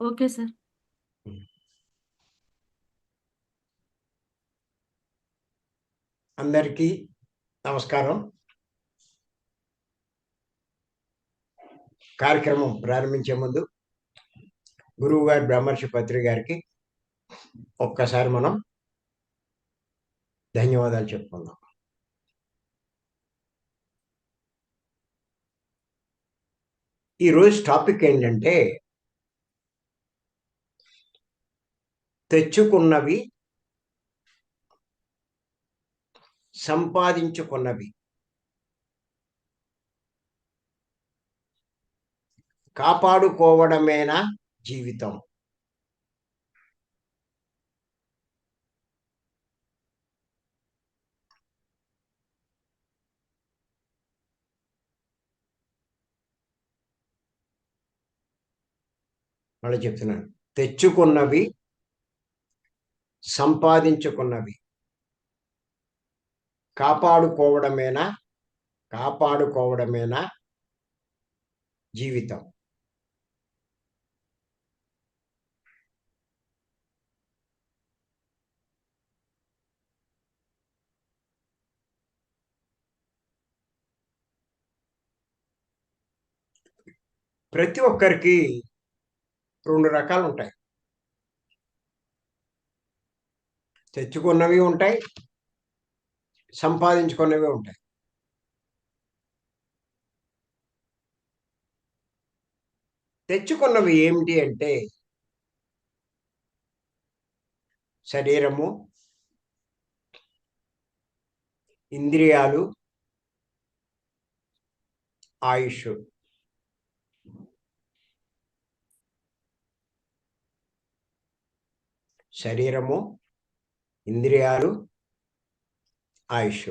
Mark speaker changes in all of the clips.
Speaker 1: Okay sir.
Speaker 2: అందరికీ నమస్కారం. కార్యక్రమం ప్రారంభించే ముందు గురువుగారి బ్రహ్మర్షి పత్రి గారికి ఒక్కసారి మనం ధన్యవాదాలు చెప్పుకుందాం. ఈరోజు టాపిక్ ఏంటంటే తెచ్చుకున్నవి సంపాదించుకున్నవి. కాపాడుకోవడమేనా జీవితం? మళ్ళీ చెప్తున్నాను. తెచ్చుకున్నవి సంపాదించుకున్నవి. కాపాడుకోవడమేనా? కాపాడుకోవడమేనా? జీవితం. ప్రతి ఒక్కరికి రెండు రకాలు ఉంటాయి తెచ్చుకున్నవి ఉంటాయి సంపాదించుకున్నవి ఉంటాయి. తెచ్చుకున్నవి ఏమిటి అంటే శరీరము ఇంద్రియాలు ఆయుష్. శరీరము ఇంద్రియాలు ఆయుష్.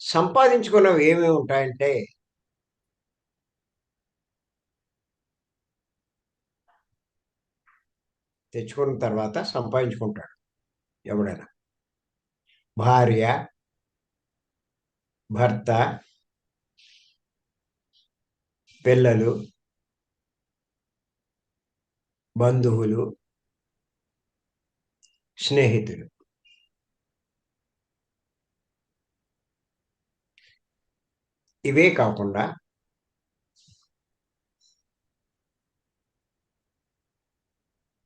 Speaker 2: సంపాదించుకున్నవి ఏమేమి ఉంటాయంటే తెచ్చుకున్న తర్వాత సంపాదించుకుంటాడు ఎవడైనా. భార్య భర్త పిల్లలు బంధువులు స్నేహితులు. ఇవే కాకుండా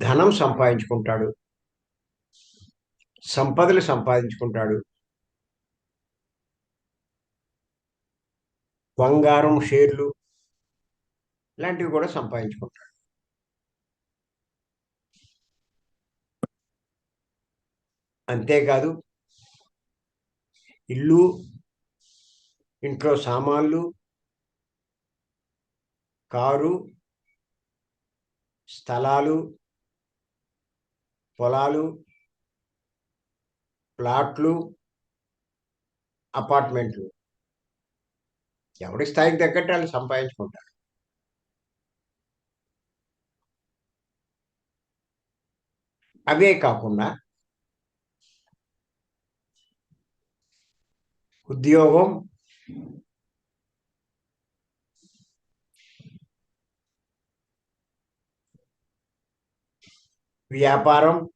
Speaker 2: ధనం సంపాదించుకుంటాడు. సంపదలు సంపాదించుకుంటాడు. బంగారం షేర్లు ఇలాంటివి కూడా సంపాదించుకుంటాడు. అంతేకాదు ఇల్లు ఇంట్లో సామాన్లు కారు స్థలాలు పొలాలు ప్లాట్లు అపార్ట్మెంట్లు. ఎవరి స్థాయికి తగ్గట్టు వాళ్ళు సంపాదించుకుంటారు. అవే కాకుండా ఉద్యోగం. వ్యాపారం.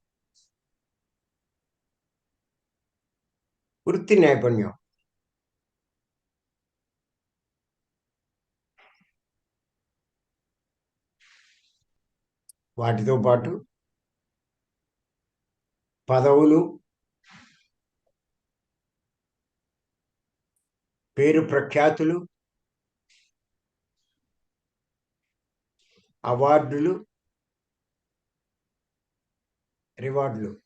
Speaker 2: వృత్తి నైపుణ్యం. వాటితో పాటు పదవులు. పేరు ప్రఖ్యాతులు అవార్డులు రివార్డులు.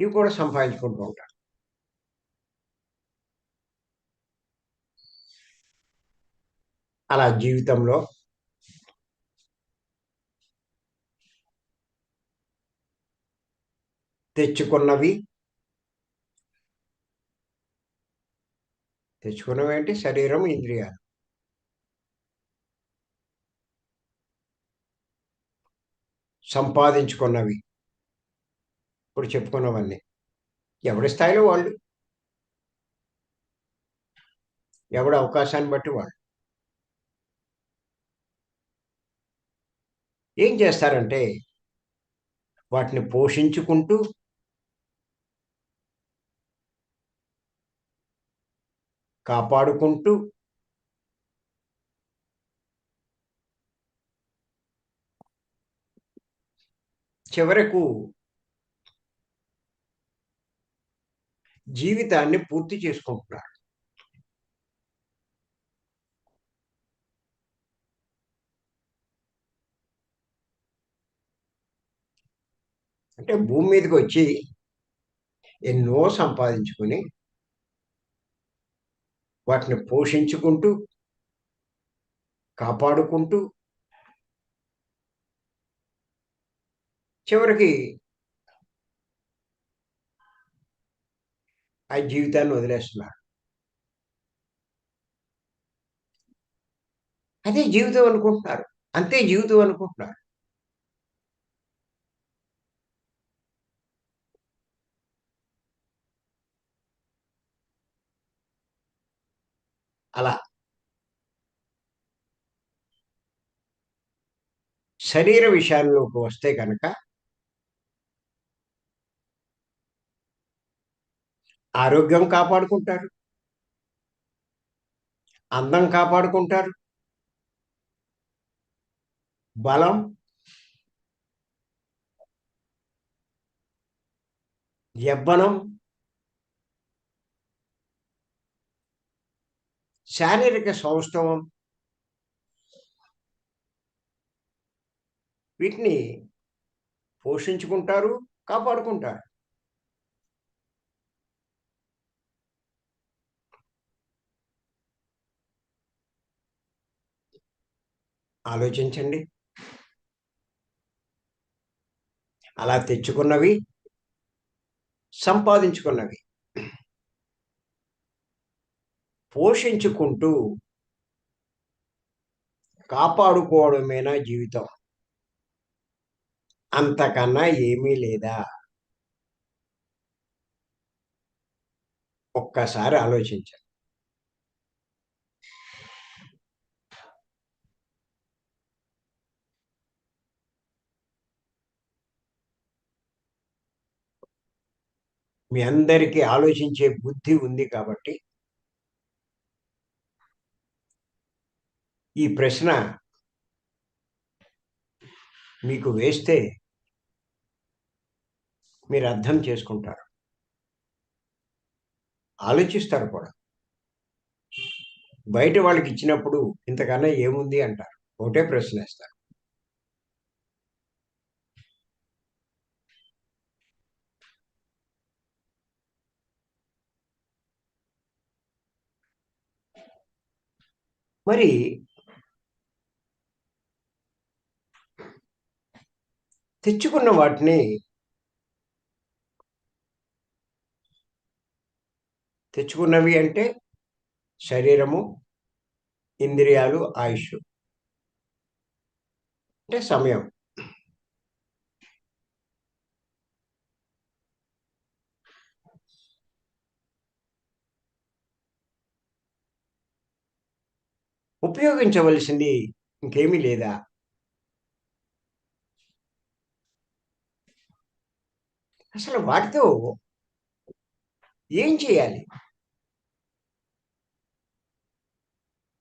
Speaker 2: ఇవి కూడా సంపాదించుకుంటూ ఉంటారు. అలా జీవితంలో తెచ్చుకున్నవి తెచ్చుకున్నవి ఏంటి శరీరం ఇంద్రియాలు. సంపాదించుకున్నవి. ఇప్పుడు చెప్పుకున్నవన్నీ. ఎవరి స్థాయిలో వాళ్ళు? ఎవడ అవకాశాన్ని బట్టి వాళ్ళు? ఏం చేస్తారంటే వాటిని పోషించుకుంటూ కాపాడుకుంటూ చివరకు జీవితాన్ని పూర్తి చేసుకుంటున్నారు. అంటే భూమి మీదకి వచ్చి ఎన్నో సంపాదించుకుని వాటిని పోషించుకుంటూ కాపాడుకుంటూ చివరికి ఆ జీవితాన్ని వదిలేస్తున్నారు. అదే జీవితం అనుకుంటున్నారు. అంతే జీవితం అనుకుంటున్నారు. అలా. శరీర విషయాల్లోకి వస్తే కనుక ఆరోగ్యం కాపాడుకుంటారు. అందం కాపాడుకుంటారు. బలం యవ్వనం శారీరక సౌష్ఠవం. వీటిని పోషించుకుంటారు కాపాడుకుంటారు. ఆలోచించండి. అలా తెచ్చుకున్నవి సంపాదించుకున్నవి. పోషించుకుంటూ కాపాడుకోవడమేనా జీవితం? అంతకన్నా ఏమీ లేదా? ఒక్కసారి ఆలోచించండి. మీ అందరికీ ఆలోచించే బుద్ధి ఉంది కాబట్టి ఈ ప్రశ్న మీకు వేస్తే మీరు అర్థం చేసుకుంటారు. ఆలోచిస్తారు కూడా. బయట వాళ్ళకి ఇచ్చినప్పుడు ఇంతకన్నా ఏముంది అంటారు. ఒకటే ప్రశ్న వేస్తారు. మరి తెచ్చుకున్న వాటిని తెచ్చుకున్నవి అంటే శరీరము ఇంద్రియాలు ఆయుష్. అంటే సమయం. ఉపయోగించవలసింది ఇంకేమీ లేదా? అసలు వాటితో ఏం చేయాలి?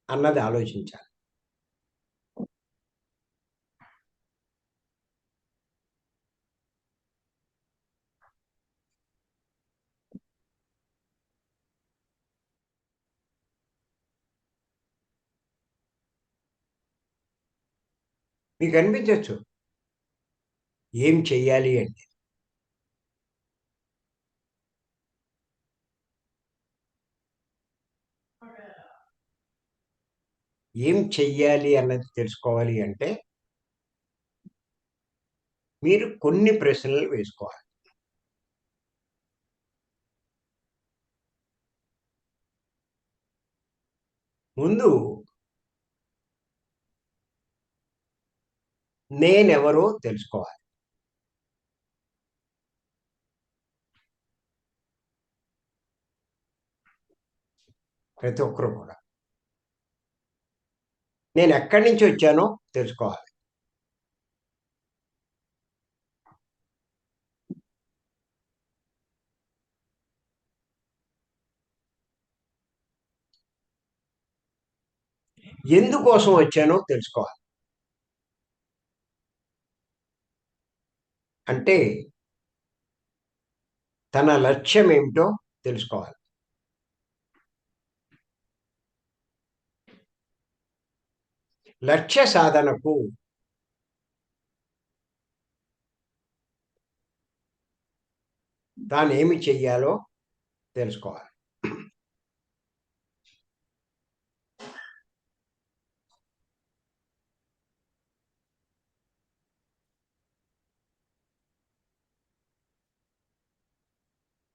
Speaker 2: అన్నది ఆలోచించాలి. మీకు అనిపించవచ్చు ఏం చెయ్యాలి అంటే ఏం చెయ్యాలి అన్నది తెలుసుకోవాలి అంటే మీరు కొన్ని ప్రశ్నలు వేసుకోవాలి. ముందు నేనెవరో తెలుసుకోవాలి. ప్రతి ఒక్కరు కూడా. నేను ఎక్కడి నుంచి వచ్చానో తెలుసుకోవాలి. ఎందుకోసం వచ్చానో తెలుసుకోవాలి. అంటే తన లక్ష్యం ఏమిటో తెలుసుకోవాలి. లక్ష్య సాధనకు తాను ఏమి చెయ్యాలో తెలుసుకోవాలి.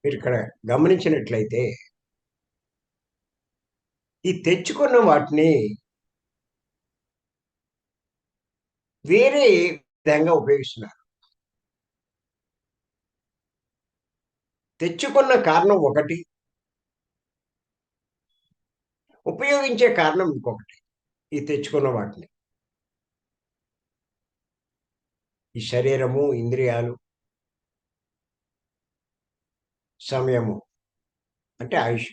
Speaker 2: మీరు ఇక్కడ గమనించినట్లయితే ఈ తెచ్చుకున్న వాటిని వేరే విధంగా ఉపయోగిస్తున్నారు. తెచ్చుకున్న కారణం ఒకటి. ఉపయోగించే కారణం ఇంకొకటి. ఈ తెచ్చుకున్న వాటిని. ఈ శరీరము ఇంద్రియాలు. సమయము. అంటే ఆయుష్.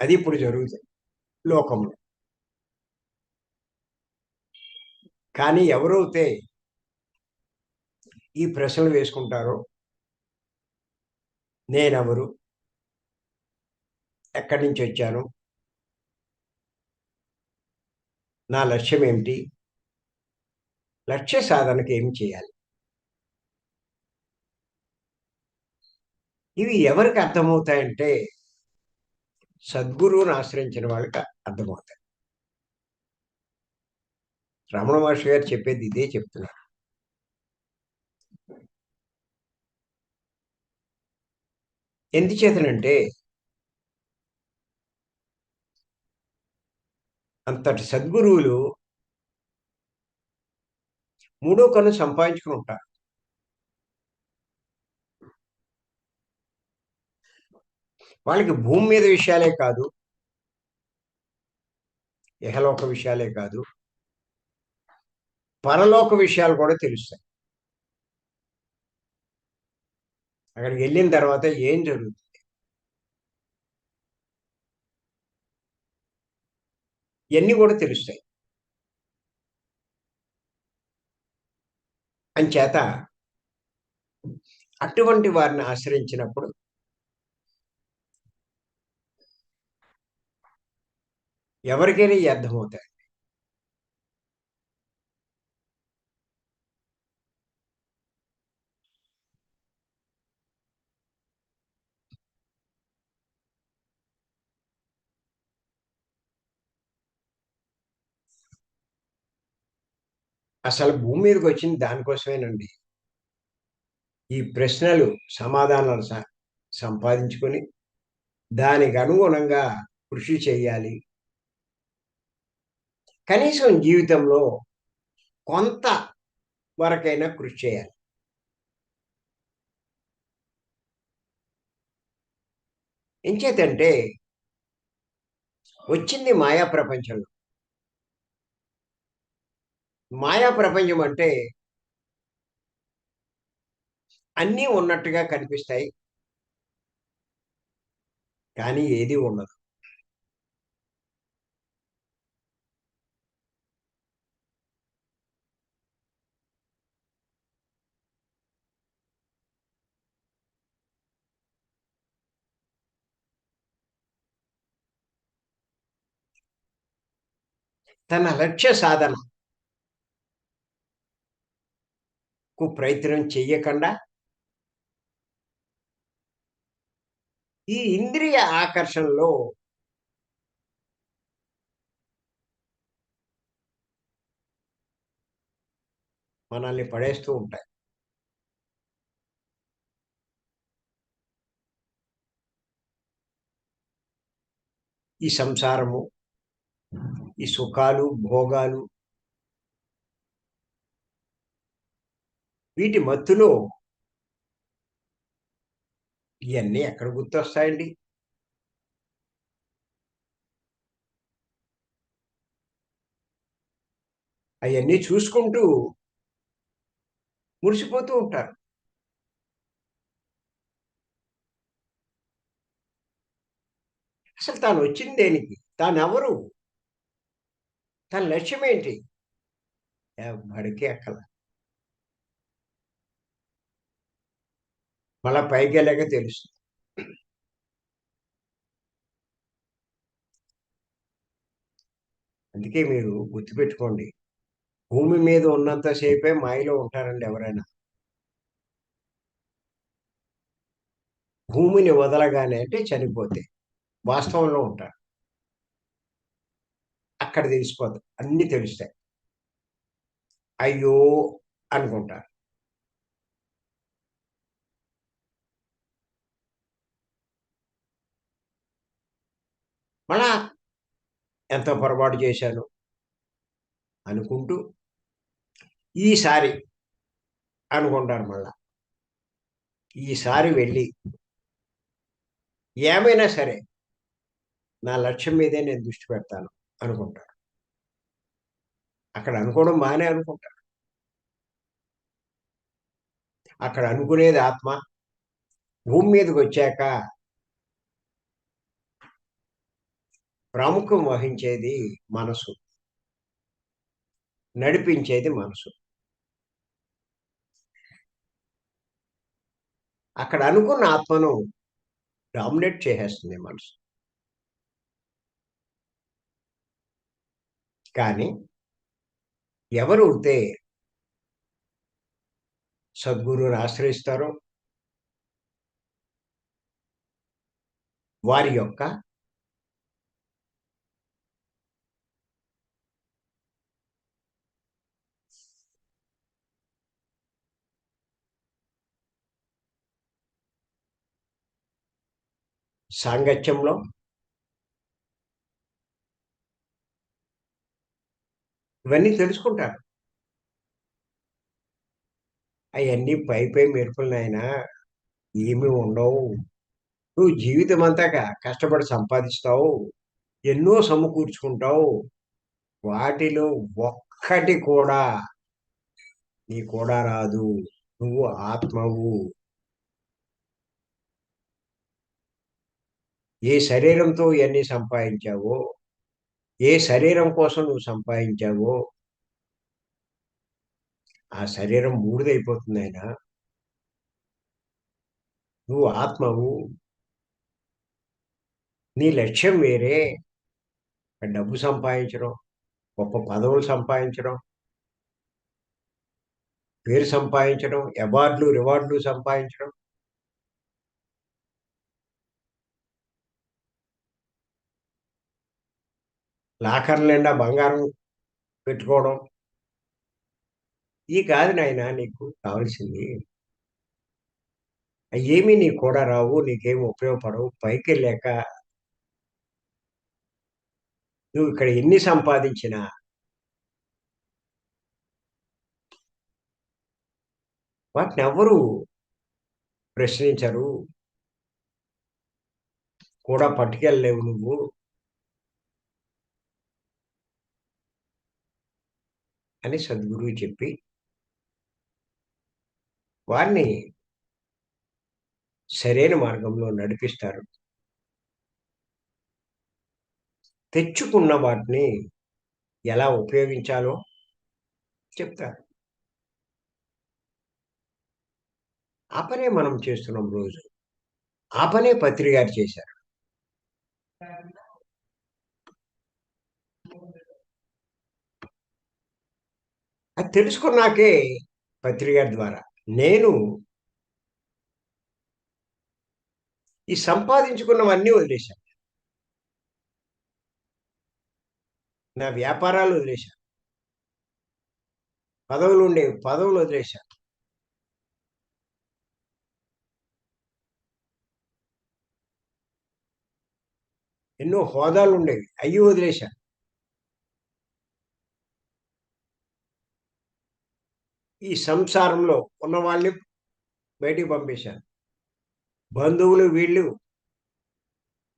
Speaker 2: అది ఇప్పుడు జరుగుతుంది. లోకంలో కానీ ఎవరైతే ఈ ప్రశ్నలు వేసుకుంటారో నేనెవరు? ఎక్కడి నుంచి వచ్చాను? నా లక్ష్యం ఏమిటి? లక్ష్య సాధనకి ఏమి చేయాలి? ఇవి ఎవరికి అర్థమవుతాయంటే సద్గురువుని ఆశ్రయించిన వాళ్ళకి అర్థమవుతాయి. రమణ మహర్షి గారు చెప్పేది ఇదే చెప్తున్నారు ఎందుచేతనంటే అంతటి సద్గురువులు మూడో కన్ను సంపాదించుకుని ఉంటారు. వాళ్ళకి భూమి మీద విషయాలే కాదు ఇహలోక విషయాలే కాదు పరలోక విషయాలు కూడా తెలుస్తాయి. అక్కడికి వెళ్ళిన తర్వాత ఏం జరుగుతుంది? ఇవన్నీ కూడా తెలుస్తాయి. అంచేత అటువంటి వారిని ఆశ్రయించినప్పుడు ఎవరికైనా ఈ అర్థమవుతాయి. అసలు భూమి మీదకి వచ్చింది దానికోసమేనండి. ఈ ప్రశ్నలు సమాధానాలు స- సంపాదించుకొని దానికి అనుగుణంగా కృషి చేయాలి. కనీసం జీవితంలో కొంత వరకైనా కృషి చేయాలి. ఎంచేతంటే వచ్చింది మాయా ప్రపంచంలో. మాయా ప్రపంచం అంటే అన్నీ ఉన్నట్టుగా కనిపిస్తాయి. కానీ ఏది ఉండదు. తన లక్ష్య సాధన కు ప్రయత్నం చెయ్యకుండా ఈ ఇంద్రియ ఆకర్షణలో మనల్ని పడేస్తూ ఉంటాయి. ఈ సంసారము ఈ సుఖాలు భోగాలు వీటి మత్తులో ఇవన్నీ ఎక్కడ గుర్తొస్తాయండి? అవన్నీ చూసుకుంటూ మురిసిపోతూ ఉంటారు. అసలు తాను వచ్చింది దేనికి? తాను ఎవరు తన లక్ష్యం ఏంటి బడికి ఎక్కల మళ్ళా పైకి వెళ్ళాక తెలుస్తుంది. అందుకే మీరు గుర్తుపెట్టుకోండి. భూమి మీద ఉన్నంతసేపే మాయలో ఉంటారండి ఎవరైనా. భూమిని వదలగానే అంటే చనిపోతే వాస్తవంలో ఉంటారు. అక్కడ తెలిసిపోదు అన్నీ తెలుస్తాయి. అయ్యో అనుకుంటారు. మళ్ళా ఎంతో పొరపాటు చేశాను అనుకుంటూ ఈసారి అనుకుంటారు మళ్ళా. ఈసారి వెళ్ళి ఏమైనా సరే నా లక్ష్యం మీదే నేను దృష్టి పెడతాను అనుకుంటారు అక్కడ అనుకోవడం బాగానే అనుకుంటారు అక్కడ అనుకునేది ఆత్మ భూమి మీదకి వచ్చాక ప్రాముఖ్యం వహించేది మనసు. నడిపించేది మనసు. అక్కడ అనుకున్న ఆత్మను డామినేట్ చేసేస్తుంది మనసు. కానీ ఎవరు అయితే సద్గురువుని ఆశ్రయిస్తారో? వారి యొక్క సాంగత్యంలో ఇవన్నీ తెలుసుకుంటారు. అవన్నీ పై పై మెరుపులు ఏమి ఉండవు. నువ్వు జీవితం అంతా కష్టపడి సంపాదిస్తావు. ఎన్నో సమకూర్చుకుంటావు వాటిలో ఒక్కటి కూడా నీ కూడా రాదు. నువ్వు ఆత్మవు. ఏ శరీరంతో ఇవన్నీ సంపాదించావో ఏ శరీరం కోసం నువ్వు సంపాదించావో ఆ శరీరం మూడిదైపోతుంది ఆయన. నువ్వు ఆత్మవు. నీ లక్ష్యం వేరే. డబ్బు సంపాదించడం గొప్ప పదవులు సంపాదించడం పేరు సంపాదించడం అవార్డులు రివార్డులు సంపాదించడం లాకర్ నిండా బంగారం పెట్టుకోవడం. ఈ కాదు నాయన నీకు కావాల్సింది ఏమీ నీకు కూడా రావు నీకేమి ఉపయోగపడవు పైకి వెళ్ళాక నువ్వు ఇక్కడ ఎన్ని సంపాదించినా వాటిని ఎవరు ప్రశ్నించరు. కూడా పట్టుకెళ్ళలేవు నువ్వు. అని సద్గురువు చెప్పి వారిని సరైన మార్గంలో నడిపిస్తారు. తెచ్చుకున్న వాటిని ఎలా ఉపయోగించాలో చెప్తారు. ఆ పనే మనం చేస్తున్నాం రోజు. ఆ పనే పత్రి గారు చేశారు. తెలుసుకున్నాకే పత్రిక ద్వారా. నేను ఈ సంపాదించుకున్నవన్నీ వదిలేశాను నా వ్యాపారాలు వదిలేశాను పదవులు ఉండేవి పదవులు వదిలేశాను ఎన్నో హోదాలు ఉండేవి. అయ్యి వదిలేశాను ఈ సంసారంలో ఉన్న వాళ్ళని బయటికి పంపేశారు. బంధువులు వీళ్ళు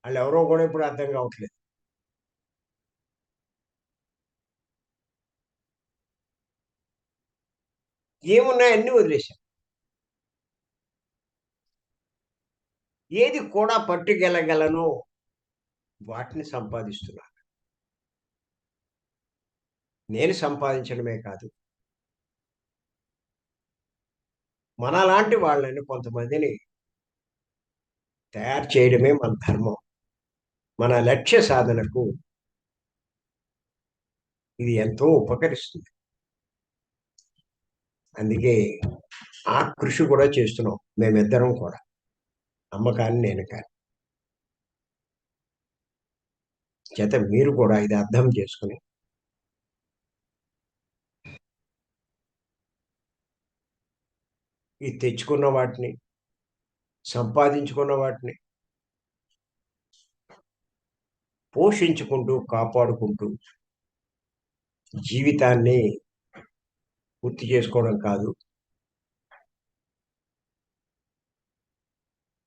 Speaker 2: వాళ్ళు ఎవరో కూడా ఇప్పుడు అర్థం కావట్లేదు. ఏమున్నాయన్నీ అన్ని వదిలేశాం ఏది కూడా పట్టుకెళ్ళగలను వాటిని సంపాదిస్తున్నాను నేను సంపాదించడమే కాదు మనలాంటి వాళ్ళని కొంతమందిని తయారు చేయడమే మన ధర్మం. మన లక్ష్య సాధనకు ఇది ఎంతో ఉపకరిస్తుంది. అందుకే ఆ కృషి కూడా చేస్తున్నాం మేమిద్దరం కూడా. అమ్మ కానీ నేను కానీ. చేత మీరు కూడా ఇది అర్థం చేసుకుని ఈ తెచ్చుకున్న వాటిని సంపాదించుకున్న వాటిని పోషించుకుంటూ కాపాడుకుంటూ జీవితాన్ని పూర్తి చేసుకోవడం కాదు.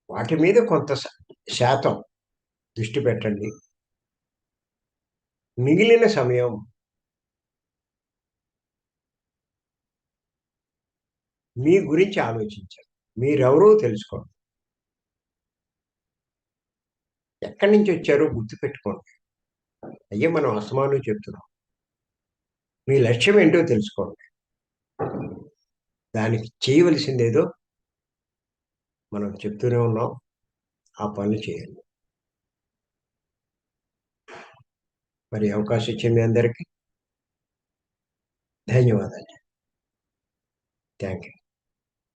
Speaker 2: వాటి మీద కొంత శాతం దృష్టి పెట్టండి. మిగిలిన సమయం మీ గురించి ఆలోచించండి మీరెవరో తెలుసుకోండి. ఎక్కడి నుంచి వచ్చారో గుర్తుపెట్టుకోండి అయ్యే మనం అసమానం చెప్తున్నాం. మీ లక్ష్యం ఏంటో తెలుసుకోండి. దానికి చేయవలసిందేదో మనం చెప్తూనే ఉన్నాం. ఆ పనులు చేయండి. మరి అవకాశం ఇచ్చింది అందరికీ. ధన్యవాదాలు. Thank you